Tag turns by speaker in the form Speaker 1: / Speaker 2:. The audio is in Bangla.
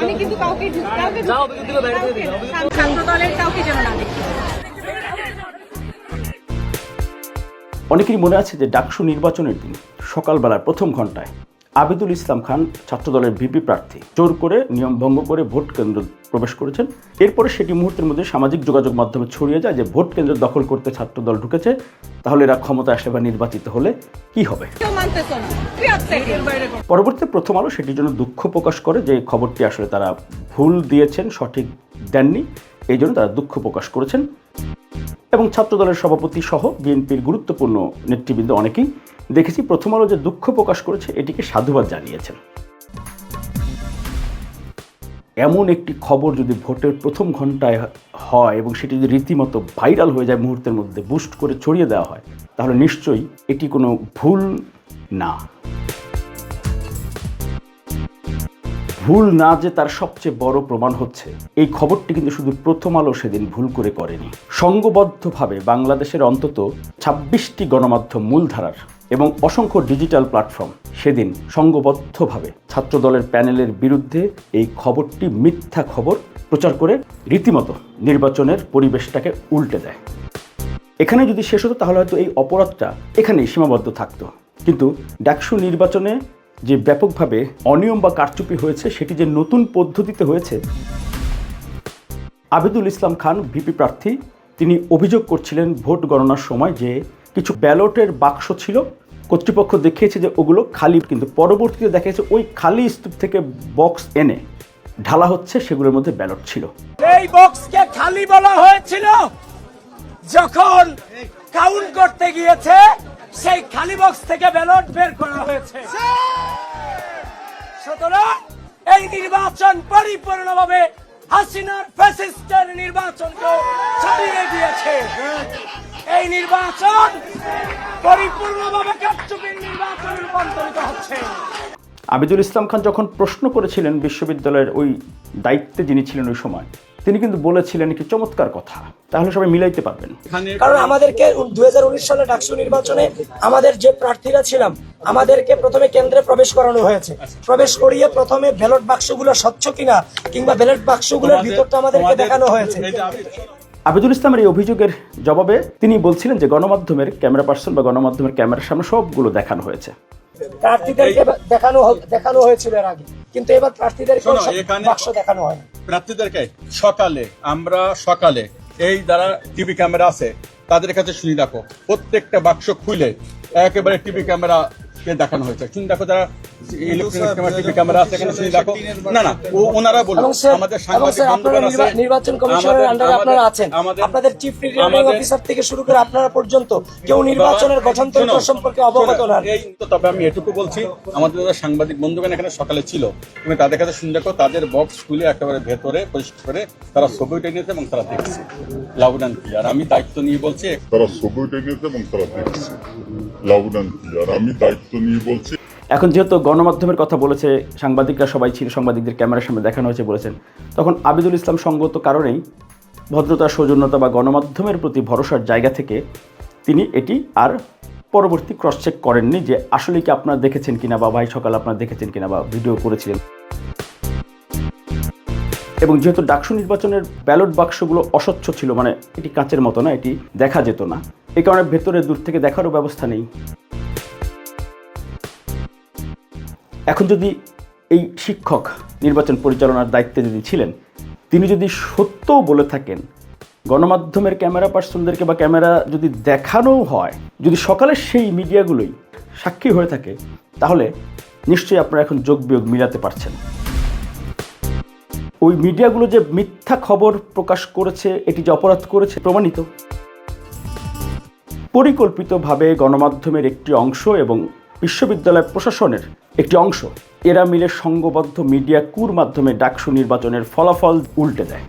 Speaker 1: আমি কিন্তু কাউকে কাউকে ছাত্র দলের কাউকে যেন না দেখি।
Speaker 2: অনেকেরই মনে আছে যে ডাকসু নির্বাচনের দিন সকালবেলার প্রথম ঘন্টায় আবিদুল ইসলাম খান ছাত্রদলের ভিপি প্রার্থী। জোর করে নিয়ম ভঙ্গ করে ভোট কেন্দ্র প্রবেশ করেছেন। এরপরে সেটি মুহূর্তের মধ্যে সামাজিক যোগাযোগ মাধ্যমে ছড়িয়ে যায় যে ভোট কেন্দ্র দখল করতে ছাত্রদল ঢুকেছে। তাহলে এরা ক্ষমতা আসলে বা নির্বাচিত হলে কি হবে? পরবর্তীতে প্রথম আলো সেটির জন্য দুঃখ প্রকাশ করে যে খবরটি আসলে তারা ভুল দিয়েছেন সঠিক দেননি। এই জন্য তারা দুঃখ প্রকাশ করেছেন। এবং ছাত্রদলের সভাপতি সহ বিএনপির গুরুত্বপূর্ণ নেতৃবৃন্দ অনেকেই দেখেছি প্রথম আলো যে দুঃখ প্রকাশ করেছে, এটিকে সাধুবাদ জানিয়েছেন। এমন একটি খবর যদি ভোটের প্রথম ঘন্টায় হয় এবং সেটি যদি রীতিমতো ভাইরাল হয়ে যায় মুহূর্তের মধ্যে, বুস্ট করে ছড়িয়ে দেওয়া হয়, তাহলে নিশ্চয়ই এটি কোনো ভুল না। ভুল না যে তার সবচেয়ে বড় প্রমাণ হচ্ছে, এই খবরটি কিন্তু শুধু প্রথম আলো সেদিন ভুল করে করেনি। সংঘবদ্ধভাবে বাংলাদেশের অন্তত ছাব্বিশটি গণমাধ্যম মূলধারার এবং অসংখ্য ডিজিটাল প্ল্যাটফর্ম সেদিন সংঘবদ্ধভাবে ছাত্রদলের প্যানেলের বিরুদ্ধে এই খবরটি মিথ্যা খবর প্রচার করে রীতিমতো নির্বাচনের পরিবেশটাকে উল্টে দেয়। এখানে যদি শেষ হতো, তাহলে হয়তো এই অপরাধটা এখানেই সীমাবদ্ধ থাকতো। কিন্তু ডাকসু নির্বাচনে যে ব্যাপকভাবে অনিয়ম বা কারচুপি হয়েছে, সেটি যে নতুন পদ্ধতিতে হয়েছে, আবিদুল ইসলাম খান, ভিপি প্রার্থী, তিনি অভিযোগ করছিলেন ভোট গণনার সময় যে কিছু ব্যালটের বাক্স ছিল। কর্তৃপক্ষ দেখিয়েছে যে ওগুলো খালি, কিন্তু পরবর্তীতে দেখা গেছে ওই খালি স্তূপ থেকে বক্স এনে ঢালা হচ্ছে, সেগুলোর মধ্যে ব্যালট ছিল।
Speaker 3: এই বক্সকে খালি বলা হয়েছিল যখন কাউন্ট করতে গিয়েছে, সেই খালি বক্স থেকে ব্যালট বের করা হয়েছে। সুতরাং এই নির্বাচন পরিপূর্ণভাবে হাসিনার ফ্যাসিস্টের নির্বাচনকে ছাড়িয়ে দিয়েছে। এই নির্বাচন পরিপূর্ণভাবে কারচুপির নির্বাচনে রূপান্তরিত হচ্ছে।
Speaker 2: আবিদুল ইসলাম খান যখন প্রশ্ন করেছিলেন বিশ্ববিদ্যালয়ের ওই দায়িত্বে যিনি ছিলেন ওই সময় তিনি কিন্তু বলেছিলেন একটি চমৎকার কথা। তাহলে সবাই মিলাইতে পারবেন।
Speaker 3: কারণ আমাদেরকে দুই সালে ডাকসু নির্বাচনে আমাদের যে প্রার্থীরা ছিলাম আমাদেরকে প্রথমে কেন্দ্রে প্রবেশ করানো হয়েছে। প্রবেশ করিয়ে প্রথমে ব্যালট বাক্সগুলো স্বচ্ছ কিনা কিংবা ব্যালট বাক্সগুলোর ভিতরটা আমাদেরকে দেখানো হয়েছে।
Speaker 2: আবিদুল ইসলামের এই অভিযোগের জবাবে তিনি বলছিলেন যে গণমাধ্যমের ক্যামেরা পার্সন বা গণমাধ্যমের ক্যামেরার সামনে সবগুলো দেখানো হয়েছে।
Speaker 3: প্রার্থীদেরকে দেখানো দেখানো হয়েছিল এর আগে কিন্তু এবার বাক্স দেখানো হয়
Speaker 4: প্রার্থীদেরকে সকালে আমরা সকালে এই যারা টিভি ক্যামেরা আছে তাদের কাছে শুনি দেখো প্রত্যেকটা বাক্স খুলে একেবারে টিভি ক্যামেরা কে দেখানো হয়েছে। শুনি দেখো যারা সাংবাদিক বন্ধুগণ
Speaker 3: নির্বাচন কমিশনের আন্ডারে আপনারা আছেন। আপনাদের চিফ রিটার্নিং অফিসার থেকে শুরু করে আপনারা পর্যন্ত কেউ নির্বাচনের গঠনতন্ত্র সম্পর্কে অবগত না।
Speaker 4: তবে আমি এটুকু বলছি আমাদের যারা সাংবাদিক বন্ধুগণ এখানে সকালে ছিল তুমি তাদের কাছে শুনে দেখো তাদের বক্স খুলে একেবারে ভেতরে পরিষ্কার করে তারা ছবি উঠে নিয়েছে এবং তারা দেখছে। লাউড অ্যান্ড ক্লিয়ার আমি দায়িত্ব নিয়ে বলছি
Speaker 5: তারা ছবি উঠে নিয়েছে এবং তারা দেখছে। লাউড অ্যান্ড ক্লিয়ার আমি দায়িত্ব নিয়ে বলছি
Speaker 2: এখন যেহেতু গণমাধ্যমের কথা বলেছে, সাংবাদিকরা সবাই ছিল, সাংবাদিকদের ক্যামেরার সামনে দেখানো হয়েছে বলেছেন, তখন আবিদুল ইসলাম সঙ্গত কারণেই ভদ্রতা, সৌজন্যতা বা গণমাধ্যমের প্রতি ভরসার জায়গা থেকে তিনি এটি আর পরবর্তী ক্রস চেক করেননি যে আসলে কি আপনারা দেখেছেন কিনা বা ভাই সকাল আপনারা দেখেছেন কিনা বা ভিডিও করেছিলেন। এবং যেহেতু ডাকসু নির্বাচনের ব্যালট বাক্সগুলো অস্বচ্ছ ছিল মানে এটি কাঁচের মতো না, এটি দেখা যেত না। এই কারণে ভেতরে দূর থেকে দেখারও ব্যবস্থা নেই। এখন যদি এই শিক্ষক নির্বাচন পরিচালনার দায়িত্বে যদি ছিলেন, তিনি যদি সত্যও বলে থাকেন, গণমাধ্যমের ক্যামেরা পার্সনদেরকে বা ক্যামেরা যদি দেখানোও হয়, যদি সকালের সেই মিডিয়াগুলোই সাক্ষী হয়ে থাকে, তাহলে নিশ্চয়ই আপনারা এখন যোগ বিয়োগ মিলাতে পারছেন। ওই মিডিয়াগুলো যে মিথ্যা খবর প্রকাশ করেছে, এটি যে অপরাধ করেছে, প্রমাণিত। পরিকল্পিতভাবে গণমাধ্যমের একটি অংশ এবং বিশ্ববিদ্যালয় প্রশাসনের একটি অংশ। এরা মিলে সংঘবদ্ধ মিডিয়া কুর মাধ্যমে ডাকসু নির্বাচনের ফলাফল উল্টে দেয়।